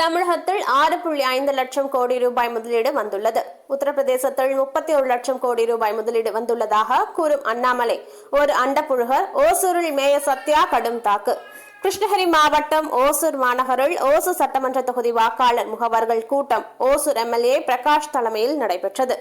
தமிழகத்தில் ஆறு புள்ளி ஐந்து லட்சம் கோடி ரூபாய் முதலீடு வந்துள்ளது. உத்தரப்பிரதேசத்தில் முப்பத்தி ஒரு லட்சம் கோடி ரூபாய் முதலீடு வந்துள்ளதாக கூறும் அண்ணாமலை. ஒரு அண்டப்புழுகர் ஓசூரில் மேய சத்யா கடும் தாக்கு. கிருஷ்ணகிரி மாவட்டம் ஓசூர் மாநகரில் ஓசூர் சட்டமன்ற தொகுதி வாக்காளர் முகவர்கள் கூட்டம். ஓசூர் எம்எல்ஏ பிரகாஷ் தலைமையில் நடைபெற்றது.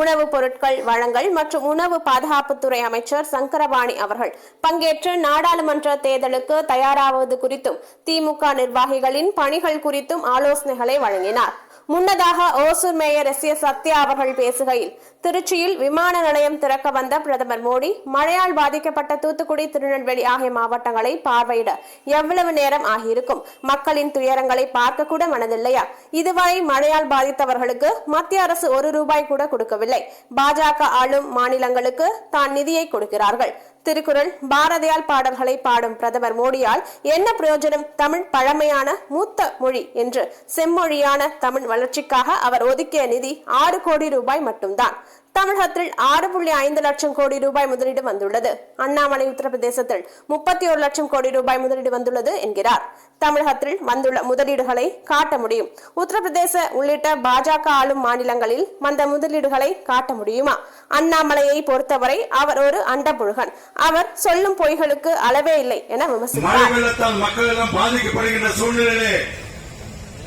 உணவுப் பொருட்கள் வழங்கல் மற்றும் உணவு பாதுகாப்புத்துறை அமைச்சர் சங்கரபாணி அவர்கள் பங்கேற்று நாடாளுமன்ற தேர்தலுக்கு தயாராவது குறித்தும் திமுக நிர்வாகிகளின் பணிகள் குறித்தும் ஆலோசனைகளை வழங்கினார். முன்னதாக Hosur mayor S. S Sathya அவர்கள் பேசுகையில் திருச்சியில் விமான நிலையம் திறக்க வந்த பிரதமர் மோடி மழையால் பாதிக்கப்பட்ட தூத்துக்குடி திருநெல்வேலி ஆகிய மாவட்டங்களை பார்வையிட எவ்வளவு நேரம் ஆகியிருக்கும்? மக்களின் துயரங்களை பார்க்க கூட மனதில்லையா? இதுவரை மழையால் பாதித்தவர்களுக்கு மத்திய அரசு ஒரு ரூபாய் கூட கொடுக்கவில்லை. பாஜக ஆளும் மாநிலங்களுக்கு தான் நிதியை கொடுக்கிறார்கள். திருக்குறள் பாரதியால் பாடல்களை பாடும் பிரதமர் மோடியால் என்ன பிரயோஜனம்? தமிழ் பழமையான மூத்த மொழி என்று செம்மொழியான தமிழ் வளர்ச்சிக்காக அவர் ஒதுக்கிய நிதி ஆறு கோடி ரூபாய் மட்டும்தான். தமிழகத்தில் ஆறு புள்ளி ஐந்து லட்சம் கோடி ரூபாய் முதலீடு வந்துள்ளது. அண்ணாமலை உத்தரப்பிரதேசத்தில் முப்பத்தி ஒரு லட்சம் கோடி ரூபாய் முதலீடு வந்துள்ளது என்கிறார். தமிழகத்தில் வந்துள்ள முதலீடுகளை காட்ட முடியும். உத்தரப்பிரதேச உள்ளிட்ட பாஜக ஆளும் மாநிலங்களில் வந்த முதலீடுகளை காட்ட முடியுமா? அண்ணாமலையை பொறுத்தவரை அவர் ஒரு அண்டபுழுகன் அவர் சொல்லும் பொய்களுக்கு அளவே இல்லை என விமர்சித்தார். மக்கள் எல்லாம் பாதிக்கப்படுகின்ற சூழ்நிலையிலே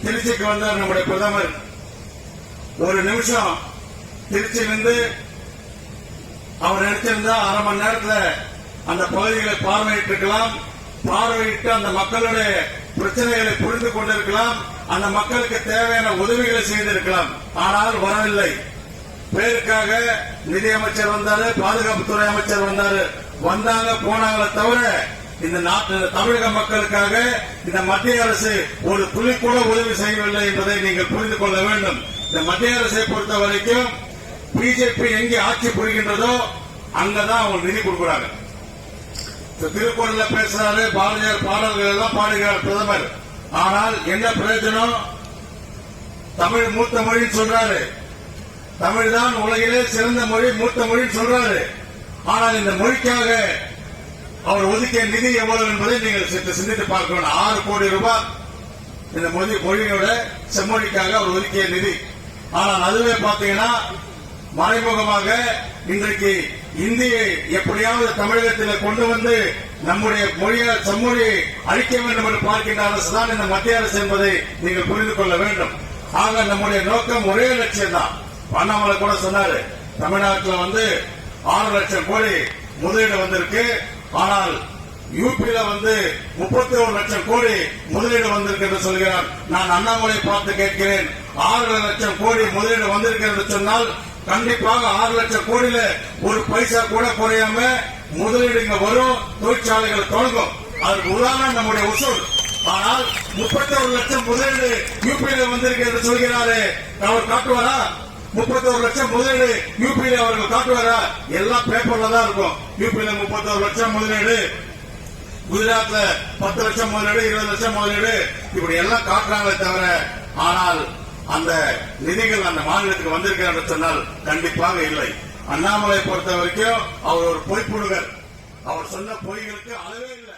திருச்சிக்கு வந்தார் நம்முடைய பிரதமர். ஒரு நிமிஷம். திருச்சியிலிருந்து அவர் நினைச்சிருந்தா அரை மணி நேரத்துல அந்த பகுதிகளை பார்வையிட்டு இருக்கலாம் பார்வையிட்டு அந்த மக்களுடைய பிரச்சனைகளை புரிந்து கொண்டிருக்கலாம். அந்த மக்களுக்கு தேவையான உதவிகளை செய்திருக்கலாம். ஆனால் வரவில்லை. பேருக்காக நிதியமைச்சர் வந்தாரு பாதுகாப்புத்துறை அமைச்சர் வந்தாரு. வந்தாங்க போனாங்களே தவிர இந்த நாட்டு தமிழக மக்களுக்காக இந்த மத்திய அரசு ஒரு துளி கூட உதவி செய்யவில்லை என்பதை நீங்கள் புரிந்து கொள்ள வேண்டும். இந்த மத்திய அரசை பொறுத்த வரைக்கும் பிஜேபி எங்கே ஆட்சி புரிகின்றதோ அங்கதான் அவங்க நிதி கொடுக்குறாங்க. இந்த திருக்குறள்ல பேசுறாரு பாரதியார் பாடல்கள் எல்லாம் பாடுகிறார் பிரதமர். ஆனால் என்ன பிரயோஜனம்? தமிழ் மூத்த மொழின்னு சொல்றாரு. தமிழ் தான் உலகிலே சிறந்த மொழி மூத்த மொழின்னு சொல்றாரு. ஆனால் இந்த மொழிக்காக அவர் ஒதுக்கிய நிதி எவ்வளவு என்பதை நீங்கள் சற்று சிந்தித்து பார்க்க ஆறு கோடி ரூபாய் இந்த மொழி மொழியோட செம்மொழிக்காக அவர் ஒதுக்கிய நிதி. ஆனால் அதுவே பாத்தீங்கன்னா மறைமுகமாக இன்றைக்கு இந்தியை எப்படியாவது தமிழகத்தில் கொண்டு வந்து நம்முடைய மொழியை சம்மொழியை அழிக்க வேண்டும் என்று பார்க்கின்ற அரசு தான் இந்த மத்திய அரசு என்பதை நீங்கள் புரிந்து கொள்ள வேண்டும். ஆக நம்முடைய நோக்கம் ஒரே லட்சியம் தான். அண்ணாமலை கூட சொன்னாரு தமிழ்நாட்டில் வந்து ஆறு லட்சம் கோடி முதலீடு வந்திருக்கு. ஆனால் யூபியில வந்து முப்பத்தி ஒரு லட்சம் கோடி முதலீடு வந்திருக்கு என்று சொல்கிறார். நான் அண்ணாமலை பார்த்து கேட்கிறேன் ஆறு லட்சம் கோடி முதலீடு வந்திருக்கு என்று சொன்னால் கண்டிப்பாக ஆறு லட்சம் கோடியில ஒரு பைசா கூட குறையாம முதலீடு இங்க வரும் தொழிற்சாலைகள் தொடங்கும். அதுக்கு உதாரணம் நம்முடைய உசூர் ஆனால் முப்பத்தி ஒரு லட்சம் முதலீடு யூபியில வந்திருக்கிறது சொல்கிறாரு. அவர் காட்டுவாரா? முப்பத்தி ஒரு லட்சம் முதலீடு யூபியில அவர்கள் காட்டுவாரா? எல்லாம் பேப்பர்ல தான் இருக்கும். யூபியில முப்பத்தி ஒரு லட்சம் முதலீடு குஜராத்ல பத்து லட்சம் முதலீடு இருபது லட்சம் முதலீடு இப்படி எல்லாம் காட்டுறாங்களே தவிர ஆனால் அந்த நிதிகள் அந்த மாநிலத்துக்கு வந்திருக்கிறார் சொன்னால் கண்டிப்பாக இல்லை. அண்ணாமலை பொறுத்த வரைக்கும் அவர் ஒரு பொய்ப்புடுகர் அவர் சொன்ன பொய்களுக்கு அளவே இல்லை.